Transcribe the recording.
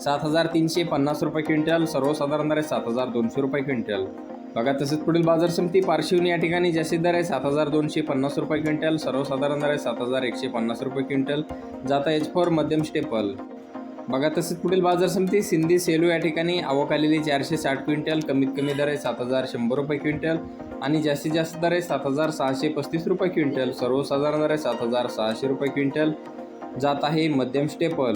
सात हजार तीनशे पन्नास रुपये क्विंटल सर्वसाधारण दर आहे सात हजार दोनशे रुपये क्विंटल. बघा तसेच पुढील बाजार समिती पारशिवनी या ठिकाणी जास्तीत दर आहे सात हजार दोनशे पन्नास रुपये क्विंटल सर्वसाधारण दर आहे सात हजार एकशे पन्नास रुपये क्विंटल. जाता एच फोर मध्यम स्टेपल बघा तसेच पुढील बाजार समिती सिंधी सेलू या ठिकाणी आवक आलेली चारशे साठ क्विंटल कमीत कमी दर आहे सात हजार शंभर रुपये क्विंटल आणि जास्तीत जास्त दर आहे सात हजार सहाशे पस्तीस रुपये क्विंटल सर्वसाधारण दर आहे सात हजार सहाशे रुपये क्विंटल. जात आहे मध्यम स्टेपल